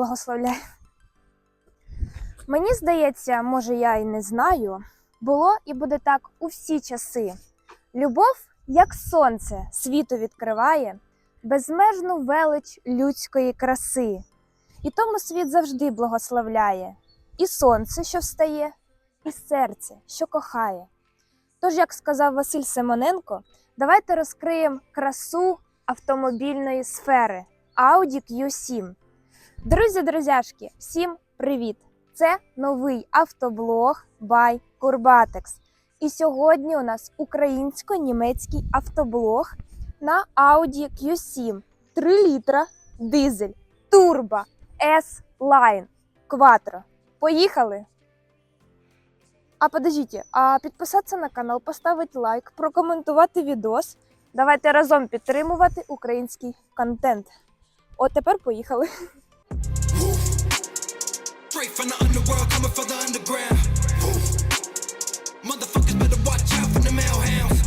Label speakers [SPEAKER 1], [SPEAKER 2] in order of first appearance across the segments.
[SPEAKER 1] благословляє. Мені здається, може я і не знаю, було і буде так у всі часи. Любов, як сонце, світу відкриває, безмежну велич людської краси. І тому світ завжди благословляє, і сонце, що встає, і серце, що кохає. Тож, як сказав Василь Симоненко, давайте розкриємо красу автомобільної сфери Audi Q7. Друзі, друзяшки, всім привіт! Це новий автоблог by Curbatex. І сьогодні у нас українсько-німецький автоблог на Audi Q7 3 літра дизель Turbo S-Line Quattro. Поїхали! А подождіть, а підписатися на канал, поставити лайк, прокоментувати відос. Давайте разом підтримувати український контент. От тепер поїхали.
[SPEAKER 2] Straight from the underworld, coming for the underground. Motherfuckers better watch out for the mail hounds.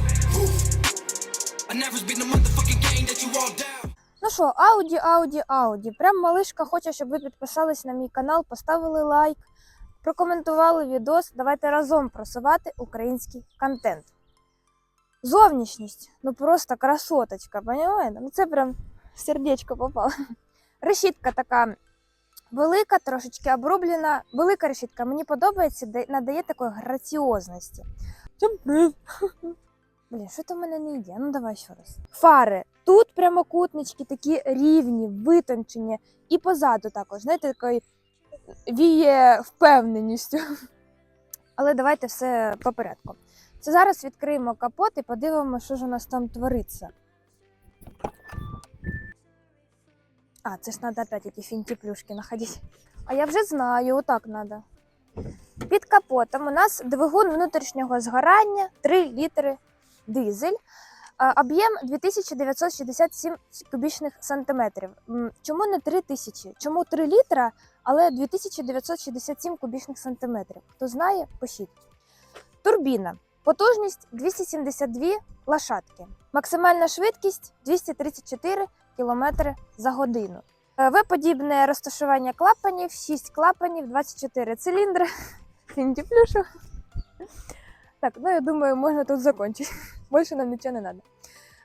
[SPEAKER 2] I never been the motherfucking game that you all down.
[SPEAKER 1] Ну що, Ауді, Ауді, Ауді. Прям малишка хоче, щоб ви підписались на мій канал, поставили лайк, прокоментували відос. Давайте разом просувати український контент. Зовнішність, ну просто красоточка, понимаєте? Ну це прям сердечко попало. Решітка така велика, трошечки обрублена. Велика решітка мені подобається, надає такої граціозності. Блін, що то в мене не йде? Ну давай ще раз. Фари. Тут прямокутнички такі рівні, витончені. І позаду також, знаєте, такий віє впевненістю. Але давайте все по порядку. Це зараз відкриємо капот і подивимося, що ж у нас там твориться. А, це ж треба опять эти фінтіплюшки знаходити. А я вже знаю, отак треба. Під капотом у нас двигун внутрішнього згорання 3 літри дизель. Об'єм 2967 кубічних сантиметрів. Чому не 3000? Чому 3 літра, але 2967 кубічних сантиметрів? Хто знає, пишіть. Турбіна. Потужність 272 лошадки. Максимальна швидкість 234 км за годину. Е, В-подібне розташування клапанів, 6 клапанів, 24 циліндри. Фінтіплюшу. Так, ну я думаю, можна тут закончити. Більше нам нічого не треба.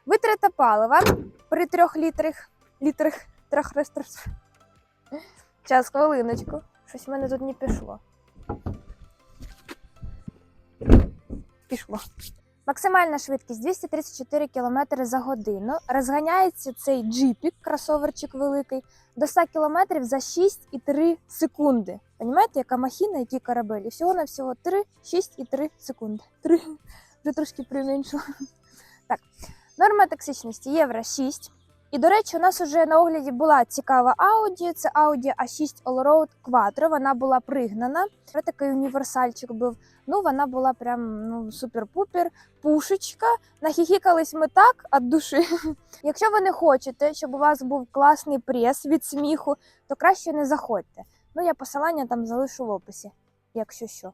[SPEAKER 1] Витрата палива при трьох літрах. Літрах трьох. Час, хвилиночку. Щось в мене тут не пішло. Пішло. Максимальна швидкість 234 км за годину. Розганяється цей джипік, кросоверчик великий, до 100 км за 6,3 секунди. Понімаєте, яка махіна, який корабель? І всього на всього 3, 6,3 секунди. 3. Вже трошки применшу. Так, норма токсичності євро 6. І, до речі, у нас вже на огляді була цікава Audi. Це Audi A6 Allroad Quattro. Вона була пригнана. Це такий універсальчик був. Ну, вона була прям ну, супер-пупер, пушечка. Нахіхікались ми так від душі. Якщо ви не хочете, щоб у вас був класний прес від сміху, то краще не заходьте. Ну, я посилання там залишу в описі, якщо що.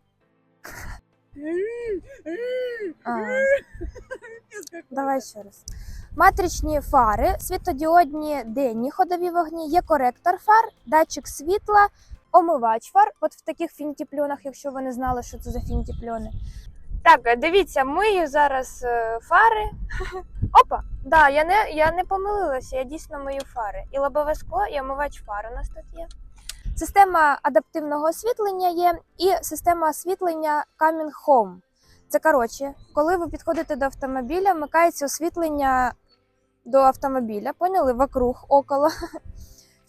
[SPEAKER 1] Давай ще раз. Матричні фари, світодіодні денні ходові вогні, є коректор фар, датчик світла, омивач фар. От в таких фінтіпльонах, якщо ви не знали, що це за фінтіпльони. Так, дивіться, мию зараз е, фари. Опа! Да, я не, я не помилилася, я дійсно мию фари. І лобове скло, і омивач фар у нас тут є. Система адаптивного освітлення є, і система освітлення Coming Home. Це коротше, коли ви підходите до автомобіля, вмикається освітлення до автомобіля, поняли? Вокруг, около.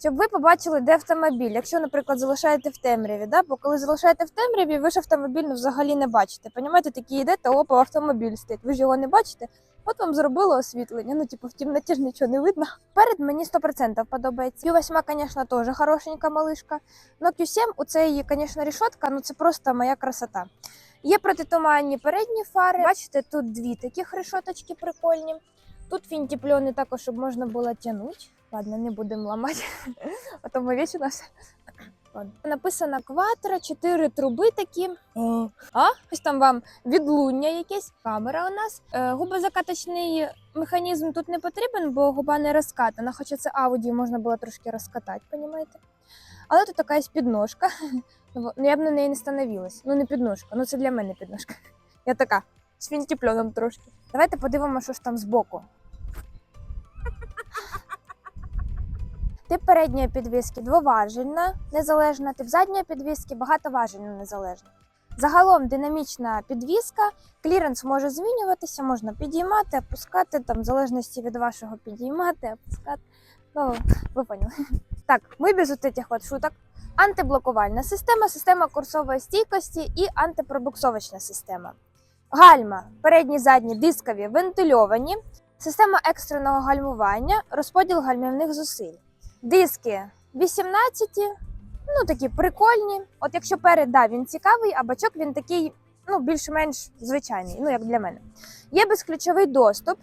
[SPEAKER 1] Щоб ви побачили, де автомобіль. Якщо, наприклад, залишаєте в темряві, да? бо коли залишаєте в темряві, ви ж автомобіль ну, взагалі не бачите. Понімаєте, такі йдете, опа, автомобіль стоїть. Ви ж його не бачите. От вам зробило освітлення. Ну, типу, в темноті ж нічого не видно. Перед мені 100% подобається. Q8, звісно, теж хорошенька малишка. Но Q7 у цей, звісно, рішотка, ну це просто моя красота. Є протитуманні передні фари. Бачите, тут дві таких решоточки прикольні. Тут фінтіпльони також, щоб можна було тягнути. Ладно, не будемо ламати, а то ми вічно все. Написано кватро, чотири труби такі. А? Ось там вам відлуння якесь. Камера у нас. Е, губозакаточний механізм тут не потрібен, бо губа не розкатана. Хоча це ауді можна було трошки розкатати, понімаєте? Але тут така підножка. Ну, я б на неї не становилась. Ну, не підножка, ну це для мене підножка. Я така, з фінтіпльоном трошки. Давайте подивимося, що ж там збоку. Тип передньої підвіски двоважельна, незалежна, тип задньої підвіски багатоважельна незалежна. Загалом динамічна підвіска, кліренс може змінюватися, можна підіймати, опускати, там, в залежності від вашого підіймати, опускати. Ну, ви поняли. Так, ми без от этих от шуток. Антиблокувальна система, система курсової стійкості і антипробуксовочна система. Гальма, передні задні дискові вентильовані, система екстреного гальмування, розподіл гальмівних зусиль. Диски 18, ну такі прикольні. От якщо перед, да, він цікавий, а бачок він такий, ну, більш-менш звичайний, ну як для мене. Є безключовий доступ.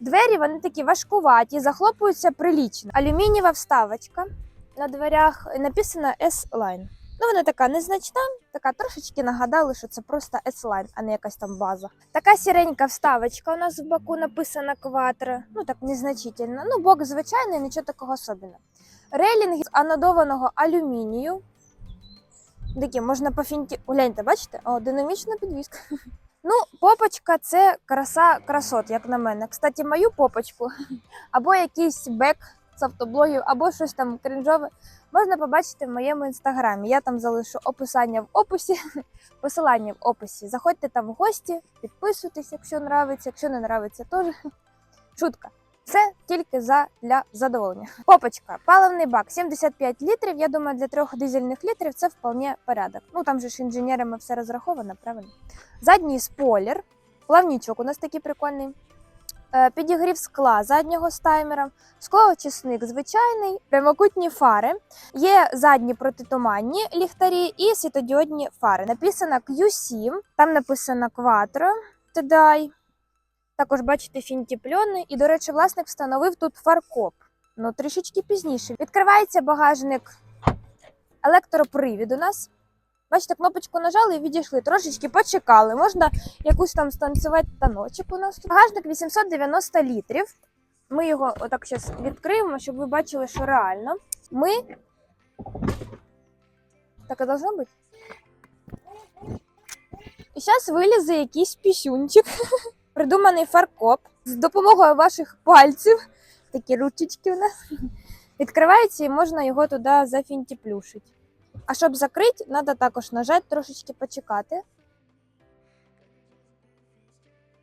[SPEAKER 1] Двері вони такі важкуваті, захлопуються прилічно. Алюмінієва вставочка на дверях написано S-Line. Ну, вона така незначна, така трошечки нагадали, що це просто S-Line, а не якась там база. Така сіренька вставочка у нас в боку написана Quattro. Ну так незначительно. Ну, бок звичайний, нічого такого особливого. Рейлінги з анодованого алюмінію. Такі можна по фінті. Гляньте, бачите? О, динамічна підвіска. Ну, попочка це краса красот, як на мене. Кстати, мою попочку або якийсь бек з автоблогів, або щось там кринжове, можна побачити в моєму інстаграмі. Я там залишу описання в описі, посилання в описі. Заходьте там в гості, підписуйтесь, якщо нравиться, якщо не нравиться, теж шутка. Це тільки за для задоволення. Попочка, паливний бак 75 літрів. Я думаю, для трьох дизельних літрів це вполне порядок. Ну там же ж інженерами все розраховано, правильно. Задній спойлер, плавнічок у нас такий прикольний. Е, Підігрів скла заднього з таймером, склоочисник звичайний, прямокутні фари. Є задні протитуманні ліхтарі і світодіодні фари. Написано Q7, там написано Quattro Today. Також бачите фінтіпльони. І, до речі, власник встановив тут фаркоп. Ну, трішечки пізніше. Відкривається багажник електропривід у нас. Бачите, кнопочку нажали і відійшли. Трошечки почекали. Можна якусь там станцювати таночок у нас. Багажник 890 літрів. Ми його отак зараз відкриємо, щоб ви бачили, що реально. Ми. Так і должно бути. І зараз вилізе якийсь пісюнчик. Придуманий фаркоп з допомогою ваших пальців. Такі ручечки у нас. Відкривається і можна його туди зафінтіплюшити. А щоб закрити, треба також нажати, трошечки почекати.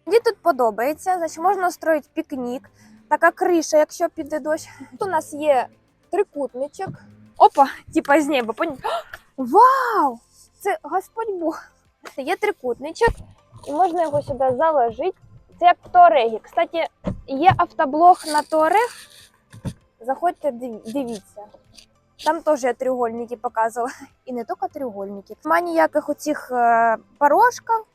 [SPEAKER 1] Мені тут подобається, значить можна устроїти пікнік. Така криша, якщо піде дощ. Тут у нас є трикутничок. Опа, типа з неба. Пон... Вау! Це Господь Бог. Є трикутничок, і можна його сюди заложити. Це як в Туарегі. Кстати, є автоблог на Туарег. Заходьте, дивіться. Там теж я треугольники показувала. І не тільки треугольники. Нема ніяких оцих е, порожків,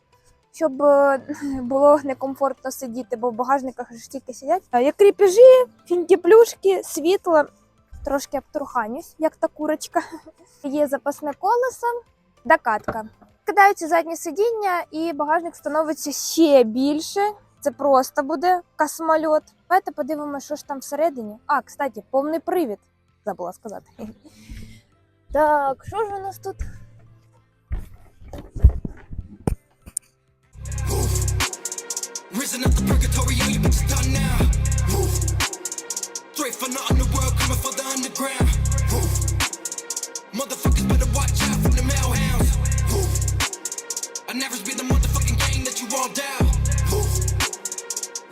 [SPEAKER 1] щоб е, було некомфортно сидіти, бо в багажниках ж тільки сидять. А Є кріпежі, фінтіплюшки, світло. Трошки обтруханюсь, як та курочка. Є запасне колесо, докатка. Кидаються задні сидіння, і багажник становиться ще більше. Це просто буде космольот. Давайте подивимося, що ж там всередині. А, кстати, повний привід. Забула сказати. Так, що ж у нас тут?
[SPEAKER 2] I never be the motherfucking gang that you all down. Woo.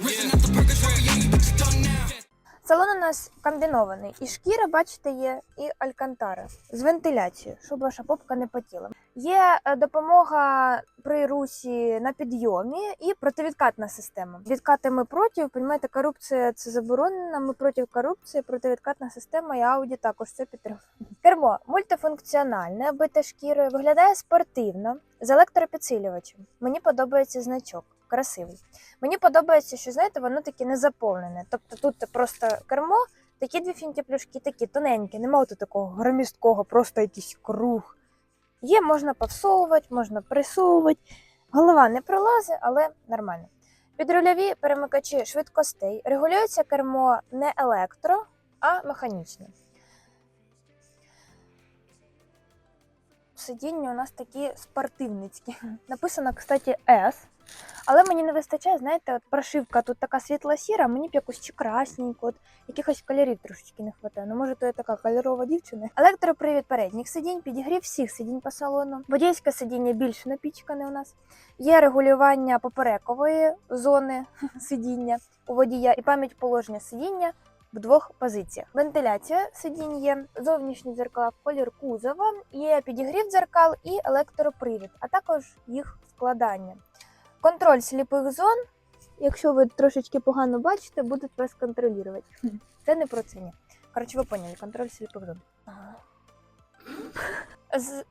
[SPEAKER 2] Risen up the
[SPEAKER 1] Салон у нас комбінований. І шкіра, бачите, є, і алькантара з вентиляцією, щоб ваша попка не потіла. Є е, допомога при русі на підйомі і противідкатна система. Відкати ми проти, розумієте, корупція це заборонена. Ми проти корупції, противідкатна система і Audi також це підтримує. Кермо мультифункціональне, обите шкірою, виглядає спортивно з електропідсилювачем. Мені подобається значок, красивий. Мені подобається, що знаєте, воно таке не заповнене. Тобто тут просто кермо, такі дві фінтіплюшки, такі тоненькі, немає тут такого громісткого, просто якийсь круг. Є, можна повсовувати, можна присовувати. Голова не пролазить, але нормально. Підрульові перемикачі швидкостей. Регулюється кермо не електро, а механічне. сидіння у нас такі спортивницькі. Написано, кстати, S. Але мені не вистачає, знаєте, от прошивка тут така світло-сіра, мені б якусь чи красненьку, от якихось кольорів трошечки не вистачає. Ну, може, то я така кольорова дівчина. Електропривід передніх сидінь, підігрів всіх сидінь по салону. Водійське сидіння більш напічкане у нас. Є регулювання поперекової зони сидіння у водія і пам'ять положення сидіння в двох позиціях. Вентиляція сидінь є, зовнішні дзеркала в колір кузова, є підігрів дзеркал і електропривід, а також їх складання. Контроль сліпих зон. Якщо ви трошечки погано бачите, будуть вас контролювати. Це не про це ні. Коротше, ви поняли, контроль сліпих зон. З...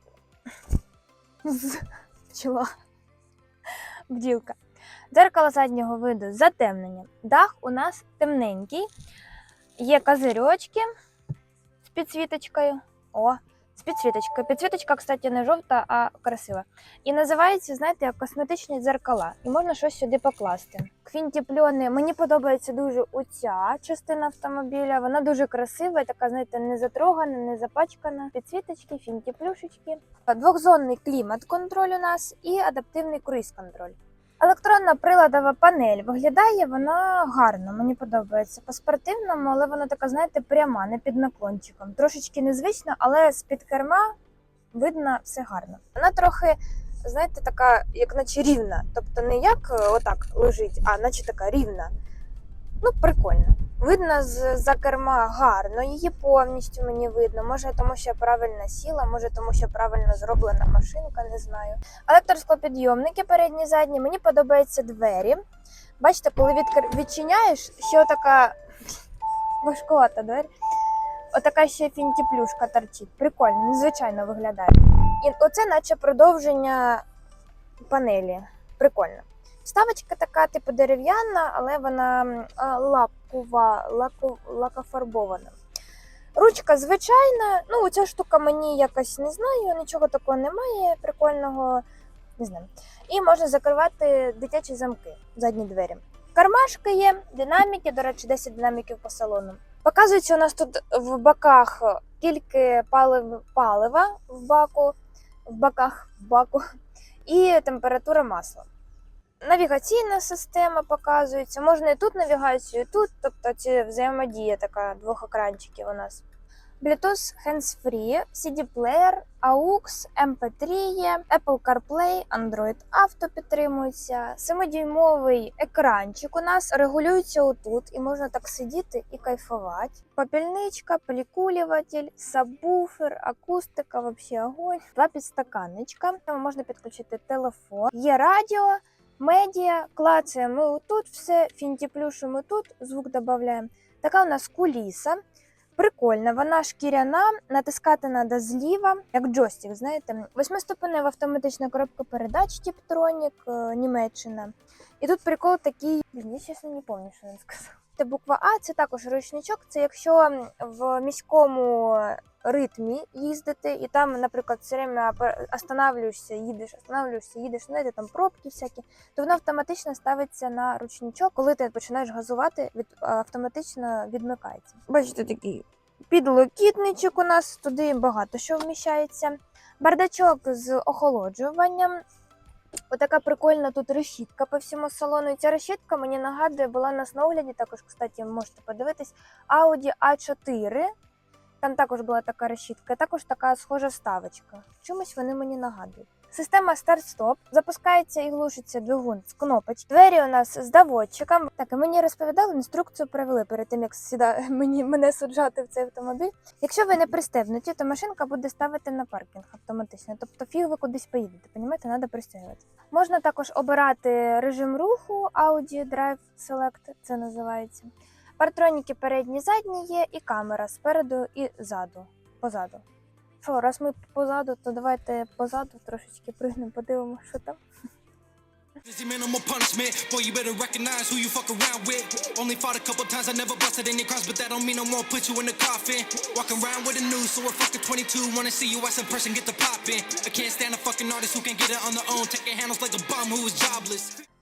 [SPEAKER 1] З... Пчела. Бділка. Дзеркало заднього виду затемнення. Дах у нас темненький. Є козирьочки з підсвіточкою. О, з підсвіточкою. Підсвіточка, кстати, не жовта, а красива. І називається, знаєте, як косметичні дзеркала. І можна щось сюди покласти. Квінтіпльони. Мені подобається дуже оця частина автомобіля. Вона дуже красива, така, знаєте, не затрогана, не запачкана. Підсвіточки, фінтіплюшечки. Двохзонний клімат-контроль у нас і адаптивний круїз-контроль. Електронна приладова панель виглядає вона гарно, мені подобається. По-спортивному, але вона така, знаєте, пряма, не під наклончиком. Трошечки незвично, але з-під керма видно все гарно. Вона трохи, знаєте, така, як наче рівна. Тобто не як е, отак лежить, а наче така рівна. Ну, прикольно. Видно з за керма гарно, її повністю мені видно. Може, тому що я правильно сіла, може, тому що правильно зроблена машинка, не знаю. Електросклопідйомники передні задні. Мені подобаються двері. Бачите, коли відкр... відчиняєш, ще така важкувата двері. Отака ще фінтіплюшка торчить. Прикольно, незвичайно виглядає. І оце наче продовження панелі. Прикольно. Вставочка така, типу, дерев'яна, але вона лакова, лаку, лакофарбована. Ручка звичайна. Ну, ця штука мені якось не знаю, нічого такого немає прикольного. Не знаю. І можна закривати дитячі замки, задні двері. Кармашки є, динаміки, до речі, 10 динаміків по салону. Показується у нас тут в боках кілька палив, палива в баку, в боках в баку і температура масла. Навігаційна система показується. Можна і тут навігацію, і тут, тобто це взаємодія така двох екранчиків у нас. Bluetooth hands-free, CD-плеєр, AUX, MP3 є, Apple CarPlay, Android Auto підтримується. 7-дюймовий екранчик у нас регулюється отут, і можна так сидіти і кайфувати. Попільничка, полікулюватель, сабвуфер, акустика, вообще огонь. Два підстаканничка. Можна підключити телефон. Є радіо, медіа, клацаємо тут все, фінтіплюшимо тут, звук додаємо. Така у нас куліса. Прикольна, вона шкіряна, натискати треба зліва, як джойстик, знаєте. Восьмиступенева автоматична коробка передач Tiptronic, е, Німеччина. І тут прикол такий, я чесно не пам'ятаю, що він сказав. Це буква А, це також ручничок. Це якщо в міському ритмі їздити, і там, наприклад, все время останавливаєшся, їдеш, останавливаєшся, їдеш, знаєте, там пробки всякі, то воно автоматично ставиться на ручничок. Коли ти починаєш газувати, від автоматично відмикається. Бачите, такий підлокітничок у нас туди багато що вміщається. Бардачок з охолоджуванням. Отака прикольна тут решітка по всьому салону. І ця решітка мені нагадує, була на огляді, також, кстати, можете подивитись. Audi A4. Там також була така решітка, також така схожа вставочка. Чомусь вони мені нагадують. Система старт-стоп запускається і глушиться двигун з кнопочки. Двері у нас з доводчиком. Так, і мені розповідали, інструкцію провели перед тим, як сюди мені мене суджати в цей автомобіль. Якщо ви не пристебнуті, то машинка буде ставити на паркінг автоматично. Тобто фіг ви кудись поїдете, понімаєте, треба пристегувати. Можна також обирати режим руху Audi Drive Select, це називається. Партроніки передні, задні є, і камера спереду і ззаду. Позаду. Що, раз ми позаду, то давайте позаду трошечки пригнемо, подивимося, що там.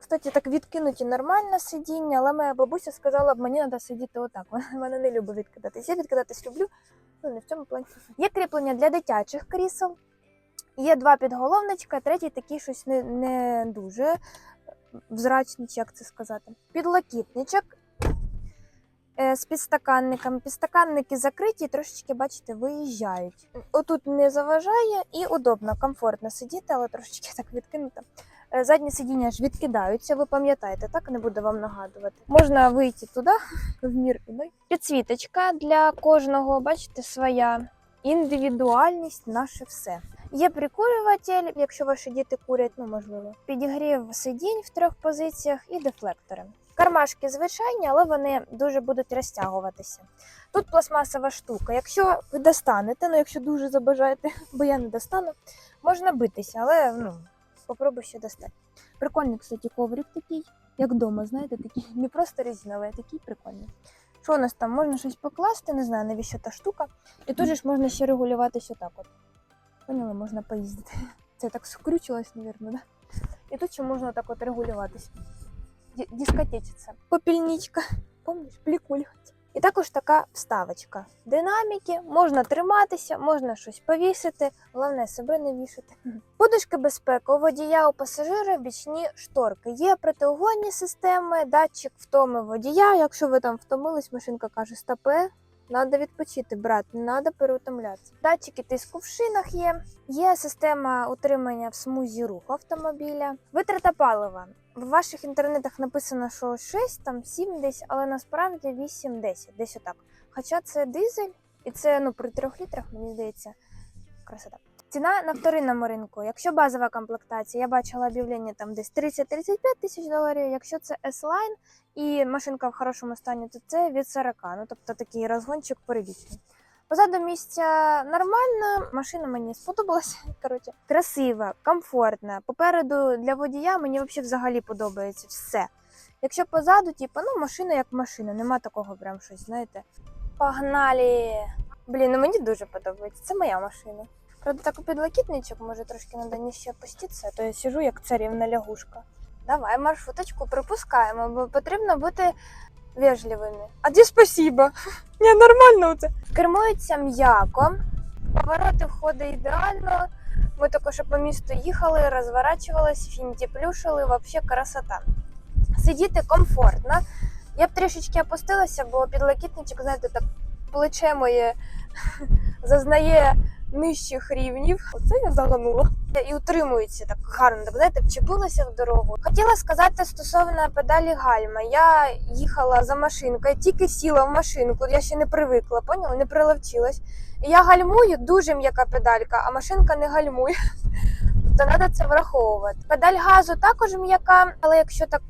[SPEAKER 1] Кстати, так відкинуті нормально сидіння, але моя бабуся сказала, мені треба сидіти отак. Вона мене не любить відкидатись. Я відкидатись люблю, ну не в цьому плані. Є кріплення для дитячих крісел. Є два підголовничка, третій такий щось не, не дуже взрачний, як це сказати. Підлокітничок е, з підстаканниками. Підстаканники закриті, трошечки, бачите, виїжджають. Отут не заважає і удобно, комфортно сидіти, але трошечки так відкинуто. Е, Задні сидіння ж відкидаються, ви пам'ятаєте, так не буду вам нагадувати. Можна вийти туди, в мір іной. Підсвіточка для кожного, бачите, своя індивідуальність, наше все. Є прикурюватель, якщо ваші діти курять, ну можливо. Підігрів сидінь в трьох позиціях і дефлектори. Кармашки звичайні, але вони дуже будуть розтягуватися. Тут пластмасова штука. Якщо ви достанете, ну якщо дуже забажаєте, бо я не достану, можна битися, але ну, попробуй ще достати. Прикольний, кстати, коврик такий, як вдома, знаєте, такий не просто резиновий, а такий прикольний. Що у нас там? Можна щось покласти, не знаю, навіщо та штука. І тут же ж можна ще регулюватись отак от. Поняла, можна поїздити. Це так скрючилось, мабуть, да? І тут ще можна так от регулюватись. Дискотечиться. Попільничка. Помніш, плікулькать. І також така вставочка. Динаміки, можна триматися, можна щось повісити, головне себе не вішати. Подушки безпеки у водія, у пасажира бічні шторки. Є протиугонні системи, датчик втоми водія. Якщо ви там втомились, машинка каже стопе. Надо відпочити, брат, не треба переутомлятися. Датчики тиску в шинах є. Є система утримання в смузі руху автомобіля. Витрата палива. В ваших інтернетах написано, що 6, там 7 десь, але насправді 8-10, десь отак. Хоча це дизель, і це ну при 3 літрах, мені здається, красота. Ціна на вторинному ринку. Якщо базова комплектація, я бачила об'явлення там десь 30-35 тисяч доларів. Якщо це S-Line і машинка в хорошому стані, то це від 40. Ну тобто такий розгончик перебічний. Позаду місця нормально, машина мені сподобалася. Коротше, красива, комфортна. Попереду для водія мені взагалі подобається все. Якщо позаду, типу, ну машина як машина, нема такого прям щось, знаєте. Погнали! Блін, ну мені дуже подобається. Це моя машина. Правда, так у підлокітничок може трошки надо нижче опуститися, а то я сижу як царівна лягушка. Давай маршруточку припускаємо, бо потрібно бути вежливими. А де спасибо? Ні, нормально це. Кермується м'яко, повороти входить ідеально. Ми що по місту їхали, розворачувались, фінті плюшили, взагалі красота. Сидіти комфортно. Я б трішечки опустилася, бо підлокітничок, знаєте, так плече моє зазнає нижчих рівнів. Оце я заганула. І утримується так гарно, так знаєте, вчепилася в дорогу. Хотіла сказати стосовно педалі гальма. Я їхала за машинкою, тільки сіла в машинку, я ще не привикла, поняла, не приловчилась. Я гальмую, дуже м'яка педалька, а машинка не гальмує. То треба це враховувати. Педаль газу також м'яка, але якщо так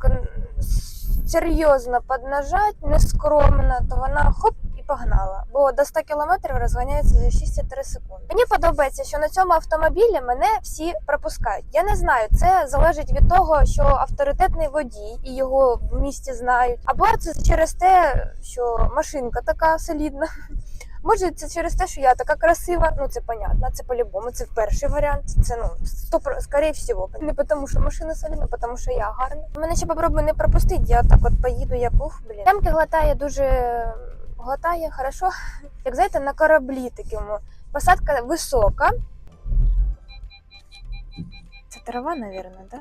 [SPEAKER 1] серйозно поднажать, нескромно, то вона хоп погнала. Бо до 100 км розганяється за 63 секунди. Мені подобається, що на цьому автомобілі мене всі пропускають. Я не знаю, це залежить від того, що авторитетний водій і його в місті знають. Або це через те, що машинка така солідна. Може, це через те, що я така красива. Ну це понятно, це по-любому. Це перший варіант. Це ну сто скоріше всього. Не тому, що машина солідна, тому, що я гарна. Мене ще попробуй не пропустити. Я так от поїду, як ух, блін. Темки глотає дуже глотає хорошо. Як знаєте, на кораблі такому. Посадка висока. Це трава, мабуть, да?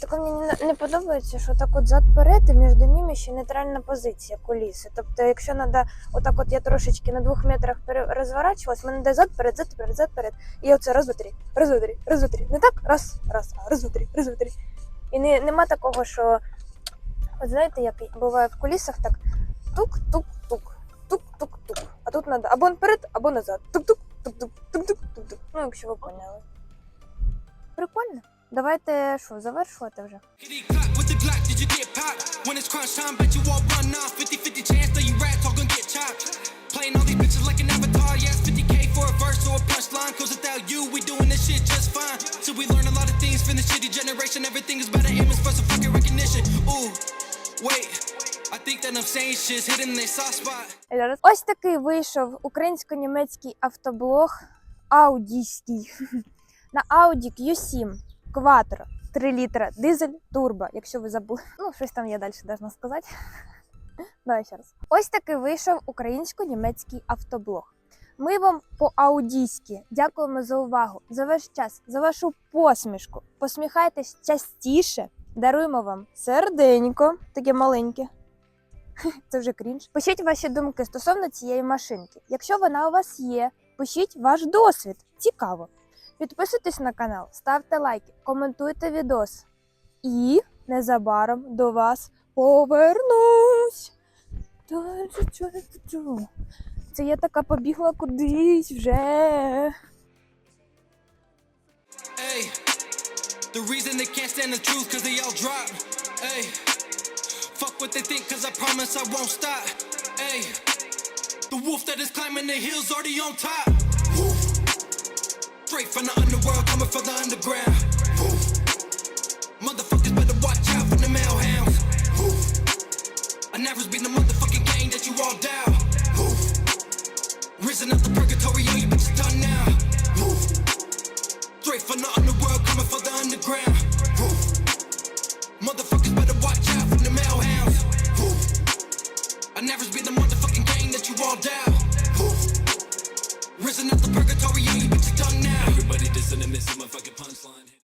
[SPEAKER 1] Так мені не- подобається, що так от зад-перед і між ними ще нейтральна позиція коліси. Тобто, якщо треба, отак от я трошечки на двох метрах розворачувалась, мене йде зад-перед, зад-перед, зад-перед. І оце раз, два, три, раз, два, раз, два. Не так? Раз, раз, раз, два, три, раз, два. І не, нема такого, що, от знаєте, як буває в колісах, так тук-тук-тук, тук-тук-тук. А тут треба або вперед, або назад. Тук-тук, тук-тук, тук-тук, тук-тук. Ну, якщо ви поняли. Прикольно. Давайте що, завершувати вже.
[SPEAKER 2] Kitty clap with the Glock, did you get popped? When it's crunch time, bet you all run off. 50-50 chance that you rats all gonna get chopped. Playing all these bitches like an avatar, yes, 50k for a verse or a punchline. Cause without you, we doing this shit just fine. So we learn a lot of things, finish this shitty generation, everything is better aim is for some fucking recognition. Ooh, wait,
[SPEAKER 1] Ось такий вийшов українсько-німецький автоблог аудійський на Audi Q7 Quattro 3 літра дизель турбо, якщо ви забули. Ну, щось там я далі должна сказати. Давай ще раз. Ось такий вийшов українсько-німецький автоблог. Ми вам по-аудійськи дякуємо за увагу, за ваш час, за вашу посмішку. Посміхайтесь частіше. Даруємо вам серденько, таке маленьке. Це вже крінж. Пишіть ваші думки стосовно цієї машинки. Якщо вона у вас є, пишіть ваш досвід. Цікаво. Підписуйтесь на канал, ставте лайки, коментуйте відос. І незабаром до вас повернусь. Це я така побігла кудись вже.
[SPEAKER 2] The reason they can't stand the truth cause they all drop. Hey, Fuck what they think, cause I promise I won't stop. Hey, the wolf that is climbing the hills already on top. Woof. Straight from the underworld, coming from the underground. Woof. Motherfuckers better watch out for the male hounds. Woof. I never been the motherfucking gang that you all down. Woof. Risen up the purgatory, all you bitches done now.